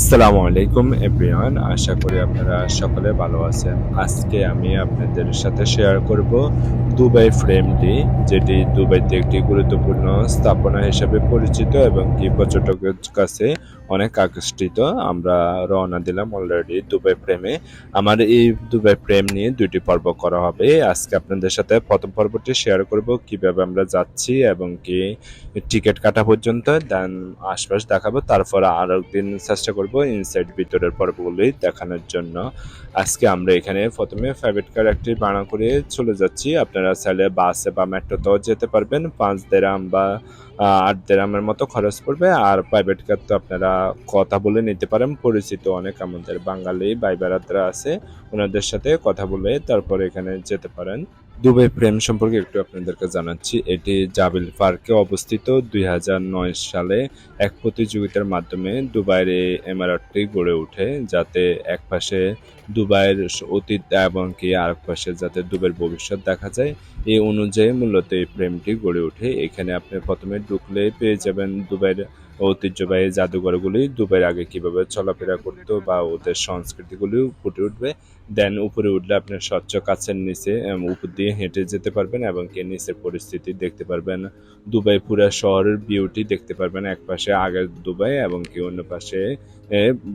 আসসালামু আলাইকুম, এভরিওয়ান। আশা করি আপনারা সকলে ভালো আছেন। আজকে আমি আপনাদের সাথে শেয়ার করব দুবাই ফ্রেমটি যেটি দুবাইতে একটি গুরুত্বপূর্ণ স্থাপনা হিসেবে পরিচিত এবং কি পর্যটকের কাছে অনেক আকর্ষিত। আমরা রওনা দিলাম অলরেডি দুবাই ফ্রেমে আমার এই দুবাই ফ্রেম নিয়ে দুইটি পর্ব করা হবে। আজকে আপনাদের সাথে প্রথম পর্বটি শেয়ার করব, কীভাবে আমরা যাচ্ছি এবং কি টিকিট কাটা পর্যন্ত দেন আশপাশ দেখাবো। তারপর আরও দিন চেষ্টা করব ইনসাইড ভিতরের পর্বগুলি দেখানোর জন্য। আজকে আমরা এখানে প্রথমে প্রাইভেট কার একটি বানা করে চলে যাচ্ছি। আপনারা চাইলে বাসে বা মেট্রোতেও যেতে পারবেন। পাঁচ দেরাম বা আট দেরামের মতো খরচ পড়বে। আর প্রাইভেট কার তো আপনারা কথা বলে নিতে পারেন। পরিচিত অনেক আমাদের বাঙালি বাইবার আছে, ওনাদের সাথে কথা বলে তারপর এখানে যেতে পারেন। দুবাই প্রেম সম্পর্কে একটু আপনাদেরকে জানাচ্ছি। এটি জাবিল পার্কে অবস্থিত। দুই হাজার নয় সালে এক প্রতিযোগিতার মাধ্যমে দুবাইয়ের এই এমারতটি গড়ে ওঠে, যাতে এক পাশে দুবাইয়ের অতীত এবং কি আরেক পাশে যাতে দুবাইয়ের ভবিষ্যৎ দেখা যায়। এই অনুযায়ী মূলত এই প্রেমটি গড়ে ওঠে। এখানে আপনি প্রথমে ঢুকলে পেয়ে যাবেন দুবাইয়ের ঐতিহ্যবাহী জাদুঘরগুলি দুবাইয়ের আগে কীভাবে চলাফেরা করতো বা ওদের সংস্কৃতিগুলি ফুটে উঠবে, দেন উপরে উঠলে আপনি স্বচ্ছ কাছের নিচে উপর দিয়ে হেঁটে যেতে পারবেন এবং কে নিচের পরিস্থিতি দেখতে পারবেন। দুবাই পুরা শহরের বিউটি দেখতে পারবেন, এক পাশে আগের দুবাই এবং কি অন্য পাশে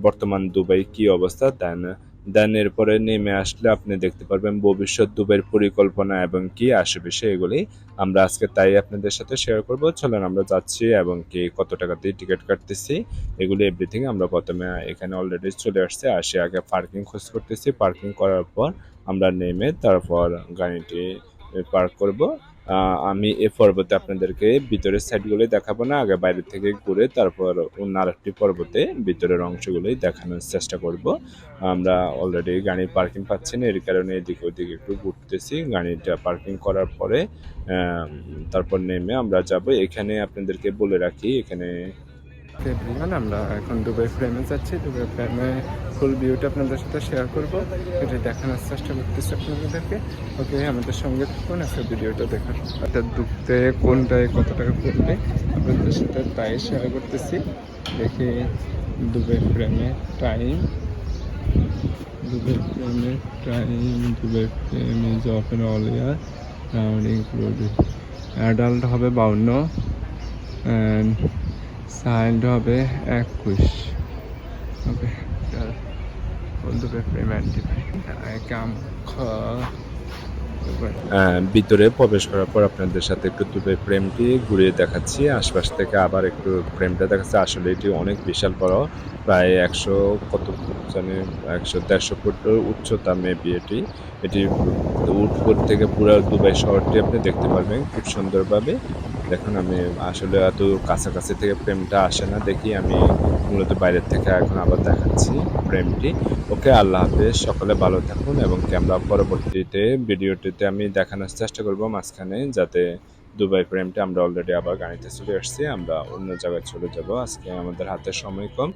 বর্তমান দুবাই কি অবস্থা, দেন দেন এরপরে নেমে আসলে আপনি দেখতে পারবেন ভবিষ্যৎ দুবাইয়ের পরিকল্পনা এবং কি আশেপাশে এগুলি। আমরা আজকে তাই আপনাদের সাথে শেয়ার করব। চলেন আমরা যাচ্ছি এবং কি কত টাকা দিয়ে টিকিট কাটতেছি, এগুলি এভরিথিং আমরা প্রথমে এখানে অলরেডি চলে আসছে। আসে আগে পার্কিং খোঁজ করতেছি। পার্কিং করার পর আমরা নেমে তারপর গাড়িটি পার্ক করব। আমি এ পর্বতে আপনাদেরকে ভিতরের সাইডগুলোই দেখাবো না, আগে বাইরে থেকে ঘুরে তারপর অন্য আরেকটি পর্বতে ভিতরের অংশগুলোই দেখানোর চেষ্টা করব। আমরা অলরেডি গাড়ি পার্কিং পাচ্ছি না এর কারণে এদিকে ওদিকে একটু ঘুরতেছি। গাড়িটা পার্কিং করার পরে তারপর নেমে আমরা যাব। এখানে আপনাদেরকে বলে রাখি, এখানে এভরিওয়ান আমরা এখন দুবাই ফ্রেমে যাচ্ছি। দুবাই ফ্রেমে ফুল ভিউটা আপনাদের সাথে শেয়ার করব। এটা দেখানোর চেষ্টা করতেছি আপনাদেরকে। ওকে আমাদের সঙ্গে থাকুন একটা ভিডিওটা দেখার এটা ঢুকতে কোনটায় কত টাকা পড়বে, আপনাদের সাথে তাই শেয়ার করতেছি। দেখি দুবাই ফ্রেমে টাইম দুবাই ফ্রেমে time Dubai frame is open all year round included adult হবে বাউন্ন। সাইল্ড হবে একুশ। ওকে আহ, ভিতরে প্রবেশ করার পর আপনাদের সাথে একটু দুবাই প্রেমটি ঘুরিয়ে দেখাচ্ছি। আশপাশ থেকে আবার একটু প্রেমটা দেখাচ্ছে। আসলে এটি অনেক বিশাল বড়। প্রায় একশো কত জানি একশো দেড়শো ফুট উচ্চতা মেবি এটি। এটি উটপুর থেকে পুরো দুবাই শহরটি আপনি দেখতে পারবেন। খুব সুন্দরভাবে দেখুন, আমি আসলে এত কাছাকাছি থেকে প্রেমটা আসে না। দেখি আমি মূলত বাইরের থেকে এখন আবার দেখাচ্ছি প্রেমটি। ওকে, আল্লাহ হাফেজ। সকলে ভালো থাকুন এবং ক্যামেরা পরবর্তীতে ভিডিওটিতে আমি দেখানোর চেষ্টা করব মাঝখানে, যাতে দুবাই প্রেমটা আমরা অলরেডি আবার গাড়িতে চলে আসছি, আমরা অন্য জায়গায় চলে যাব। আজকে আমাদের হাতে সময় কম,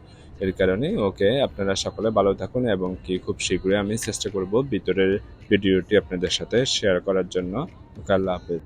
এর কারণে ওকে, আপনারা সকলে ভালো থাকুন এবং কি খুব শীঘ্রই আমি চেষ্টা করব ভিতরের ভিডিওটি আপনাদের সাথে শেয়ার করার জন্য। ওকে, আল্লাহ হাফেজ।